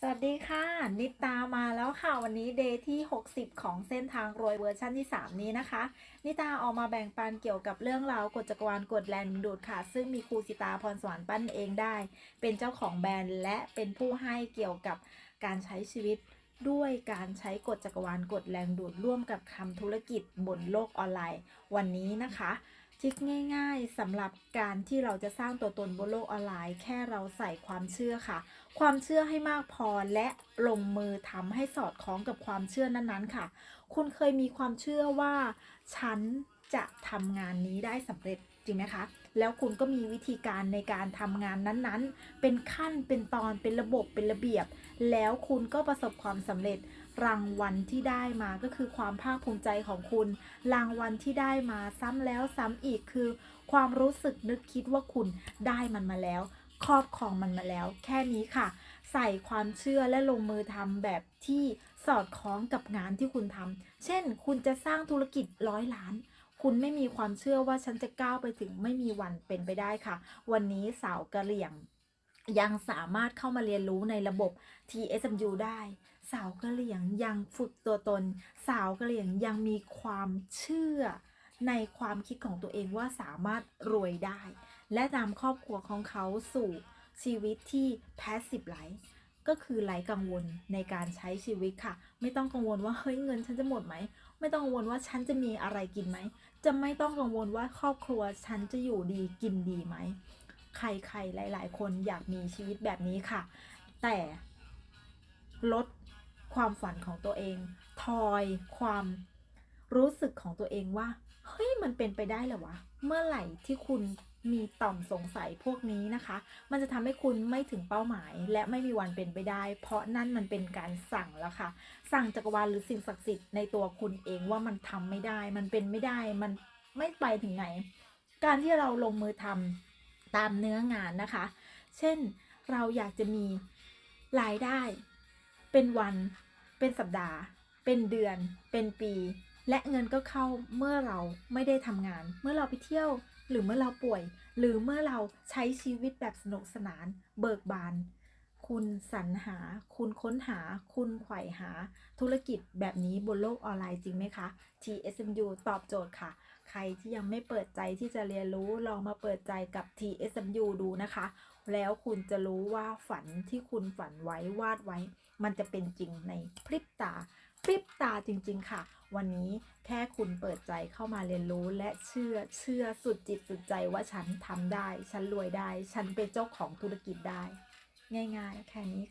สวัสดีค่ะ นิตามาแล้วค่ะ วันนี้เดย์ที่ 60 ของเส้นทางรวยเวอร์ชันที่ 3 นี้นะคะ นิตาออกมาแบ่งปันเกี่ยวกับเรื่องราวกฎจักรวาลกฎแรงดึงดูดค่ะ ซึ่งมีครูสิตาพรสวรรค์ปั้นเองได้ เป็นเจ้าของแบรนด์และเป็นผู้ให้เกี่ยวกับการใช้ชีวิตด้วยการใช้กฎจักรวาลกฎแรงดูดร่วมกับทำธุรกิจบนโลกออนไลน์ วันนี้นะคะ ทิกง่ายๆสำหรับการที่เราจะสร้างตัวตนบนโลกออนไลน์ แค่เราใส่ความเชื่อค่ะ ความเชื่อให้มากพอและลงมือทำให้สอดคล้องกับความเชื่อนั้นๆค่ะ คุณเคยมีความเชื่อว่า ฉันจะทำงานนี้ได้สำเร็จจริงไหมคะ แล้วคุณก็มีวิธีการในการทำงานนั้นๆ เป็นขั้นเป็นตอนเป็นระบบเป็นระเบียบ แล้วคุณก็ประสบความสำเร็จ รางวัลที่ได้มาก็คือความภาคภูมิใจของคุณ รางวัลที่ได้มาซ้ำแล้วซ้ำอีกคือ ความรู้สึกนึกคิดว่าคุณได้มันมาแล้ว ครอบครองมันมาแล้ว แค่นี้ค่ะ ใส่ความเชื่อและลงมือทำแบบที่สอดคล้องกับงานที่คุณทำเช่น คุณจะสร้างธุรกิจร้อยล้านคุณไม่มีความเชื่อว่าฉันจะก้าวไปถึงไม่มีวันเป็นไปได้ค่ะ วันนี้สาวกะเหรี่ยง ยังสามารถเข้ามาเรียนรู้ในระบบ TSMU ได้ สาวกะเหรี่ยงยังฝึกตัวตน สาวกะเหรี่ยงยังมีความเชื่อในความคิดของตัวเองว่าสามารถรวยได้ และนำครอบครัวของเขาสู่ชีวิตที่ passive life ก็คือไร้กังวลในการใช้ชีวิตค่ะ ไม่ต้องกังวลว่าเฮ้ยเงินฉันจะหมดไหม ไม่ต้องกังวลว่าฉันจะมีอะไรกินไหม จะไม่ต้องกังวลว่าครอบครัวฉันจะอยู่ดีกินดีไหม ใครๆ หลาย ๆ คนอยากมีชีวิตแบบนี้ค่ะ แต่ลดความฝันของตัวเอง ทอยความรู้สึกของตัวเองว่า เฮ้ย มันเป็นไปได้หรอวะ เมื่อไหร่ที่คุณมีต่อมสงสัยพวกนี้นะคะ มันจะทำให้คุณไม่ถึงเป้าหมาย และไม่มีวันเป็นไปได้ เพราะนั่นมันเป็นการสั่งแล้วค่ะ สั่งจักรวาลหรือสิ่งศักดิ์สิทธิ์ในตัวคุณเองว่ามันทำไม่ได้ มันเป็นไม่ได้ มันไม่ไปถึงไหน การที่เราลงมือทำ ตามเนื้องานนะคะ เช่นเราอยากจะมีรายได้ เป็นวัน เป็นสัปดาห์ เป็นเดือน เป็นปี และเงินก็เข้าเมื่อเราไม่ได้ทำงาน เมื่อเราไปเที่ยว หรือเมื่อเราป่วย หรือเมื่อเราใช้ชีวิตแบบสนุกสนาน เบิกบาน คุณสรรหา คุณค้นหา คุณไขว่หา ธุรกิจแบบนี้บนโลกออนไลน์จริงไหมคะ TSMU ตอบโจทย์ค่ะ ใครที่ยังไม่เปิดใจที่จะเรียนรู้ลองมาเปิดใจกับ TSMU ดูนะคะ แล้วคุณจะรู้ว่าฝันที่คุณฝันไว้วาดไว้ มันจะเป็นจริงในพริบตาพริบตาจริง ๆ ค่ะ วันนี้แค่คุณเปิดใจเข้ามาเรียนรู้และเชื่อเชื่อสุดจิตสุดใจว่าฉันทำได้ ฉันรวยได้ ฉันเป็นเจ้าของธุรกิจได้ ง่าย ๆ แค่นี้